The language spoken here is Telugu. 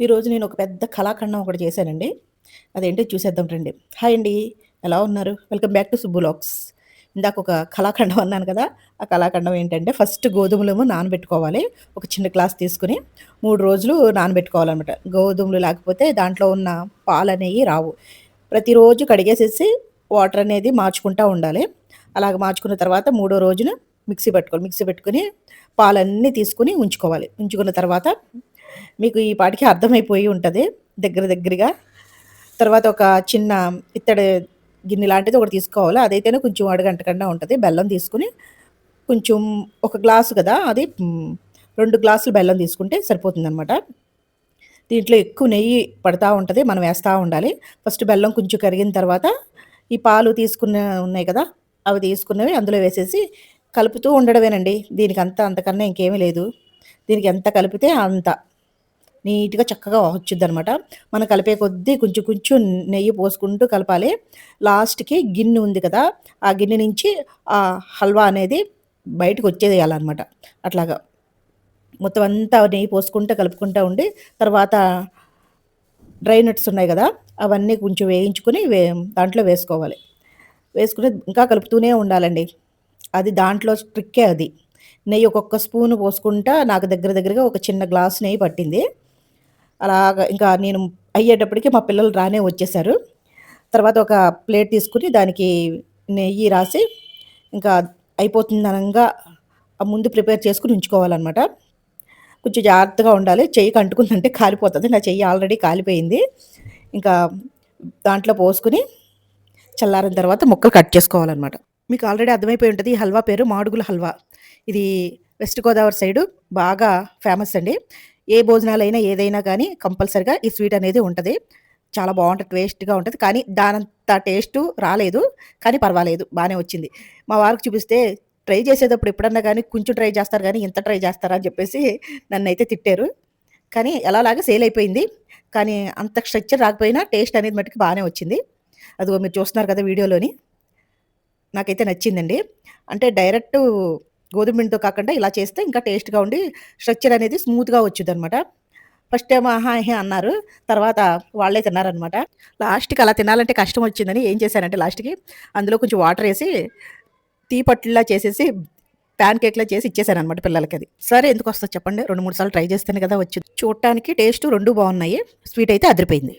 ఈరోజు నేను ఒక పెద్ద కళాఖండం ఒకటి చేశానండి. అదేంటో చూసేద్దాం రండి. హాయ్ అండి. ఎలా ఉన్నారు? వెల్కమ్ బ్యాక్ టు సుబ్బులాక్స్ ఇందాక ఒక కళాఖండం అన్నాను కదా ఆ కళాఖండం ఏంటంటే ఫస్ట్ గోధుమలేమో నానబెట్టుకోవాలి. ఒక చిన్న గ్లాస్ తీసుకుని మూడు రోజులు నానబెట్టుకోవాలన్నమాట. గోధుమలు లేకపోతే దాంట్లో ఉన్న పాలు అనేవి రావు. ప్రతిరోజు కడిగేసేసి వాటర్ అనేది మార్చుకుంటూ ఉండాలి. అలాగ మార్చుకున్న తర్వాత మూడో రోజున మిక్సీ పెట్టుకోవాలి. మిక్సీ పెట్టుకుని పాలన్నీ తీసుకుని ఉంచుకోవాలి. ఉంచుకున్న తర్వాత మీకు ఈ పాటికి అర్థమైపోయి ఉంటుంది దగ్గర దగ్గరగా. తర్వాత ఒక చిన్న ఇత్తడి గిన్నె లాంటిది ఒకటి తీసుకోవాలి. అదైతేనే కొంచెం అడగంటకుండా ఉంటుంది. బెల్లం తీసుకుని కొంచెం ఒక గ్లాసు కదా అది రెండు గ్లాసులు బెల్లం తీసుకుంటే సరిపోతుంది అనమాట దీంట్లో ఎక్కువ నెయ్యి పడతా ఉంటుంది మనం వేస్తూ ఉండాలి. ఫస్ట్ బెల్లం కొంచెం కరిగిన తర్వాత ఈ పాలు తీసుకున్న ఉన్నాయి కదా అవి తీసుకున్నవి అందులో వేసేసి కలుపుతూ ఉండడమేనండి. దీనికి అంత అంతకన్నా ఇంకేమీ లేదు. దీనికి ఎంత కలిపితే అంత. నీట్గా చక్కగా వచ్చింది అనమాట మనం కలిపే కొద్దీ కొంచెం కొంచెం నెయ్యి పోసుకుంటూ కలపాలి. లాస్ట్కి గిన్నె ఉంది కదా ఆ గిన్నె నుంచి ఆ హల్వా అనేది బయటకు వచ్చేదేయాలన్నమాట అట్లాగా. మొత్తం అంతా నెయ్యి పోసుకుంటూ కలుపుకుంటూ ఉండి తర్వాత డ్రై నట్స్ ఉన్నాయి కదా అవన్నీ కొంచెం వేయించుకుని వే దాంట్లో వేసుకోవాలి. వేసుకుని ఇంకా కలుపుతూనే ఉండాలండి. అది దాంట్లో ట్రిక్కే అది. నెయ్యి ఒక్కొక్క స్పూన్ పోసుకుంటా నాకు దగ్గర దగ్గరగా ఒక చిన్న గ్లాస్ నెయ్యి పట్టింది. అలాగ ఇంకా నేను అయ్యేటప్పటికి మా పిల్లలు రానే వచ్చేసారు. తర్వాత ఒక ప్లేట్ తీసుకుని దానికి నెయ్యి రాసి ఇంకా అయిపోతుందనంగా ముందు ప్రిపేర్ చేసుకుని ఉంచుకోవాలన్నమాట. కొంచెం జాగ్రత్తగా ఉండాలి. చెయ్యి కంటుకుందంటే కాలిపోతుంది. నా చెయ్యి ఆల్రెడీ కాలిపోయింది. ఇంకా దాంట్లో పోసుకుని చల్లారిన తర్వాత ముక్కలు కట్ చేసుకోవాలన్నమాట. మీకు ఆల్రెడీ అర్థమైపోయి ఉంటుంది. ఈ హల్వా పేరు మాడుగుల హల్వా. ఇది వెస్ట్ గోదావరి సైడు బాగా ఫేమస్ అండి. ఏ భోజనాలైనా ఏదైనా కానీ కంపల్సరిగా ఈ స్వీట్ అనేది ఉంటుంది. చాలా బాగుంటుంది టేస్ట్గా ఉంటుంది. కానీ దానంత టేస్ట్ రాలేదు. కానీ పర్వాలేదు బాగానే వచ్చింది. మా వారికి చూపిస్తే ట్రై చేసేటప్పుడు ఎప్పుడన్నా కానీ కొంచెం ట్రై చేస్తారు కానీ ఇంత ట్రై చేస్తారా అని చెప్పేసి నన్ను అయితే తిట్టారు. కానీ ఎలాలాగా సేల్ అయిపోయింది. కానీ అంత స్ట్రక్చర్ రాకపోయినా టేస్ట్ అనేది మట్టుకు బాగానే వచ్చింది. అదిగో మీరు చూస్తున్నారు కదా వీడియోలోని. నాకైతే నచ్చిందండి. అంటే డైరెక్ట్ గోధుమ పిండితో కాకుండా ఇలా చేస్తే ఇంకా టేస్ట్గా ఉండి స్ట్రక్చర్ అనేది స్మూత్గా వచ్చింది అనమాట ఫస్ట్ టైం ఆహా హే అన్నారు. తర్వాత వాళ్ళే తిన్నారనమాట లాస్ట్కి అలా తినాలంటే కష్టం వచ్చిందని ఏం చేశానంటే లాస్ట్కి అందులో కొంచెం వాటర్ వేసి తీపట్లా చేసేసి ప్యాన్ కేక్లా చేసి ఇచ్చేసాను అనమాట పిల్లలకి అది. సరే ఎందుకు వస్తుంది చెప్పండి? రెండు మూడు సార్లు ట్రై చేస్తేనే కదా వచ్చింది. చూడటానికి టేస్ట్ రెండు బాగున్నాయి. స్వీట్ అయితే అదిరిపోయింది.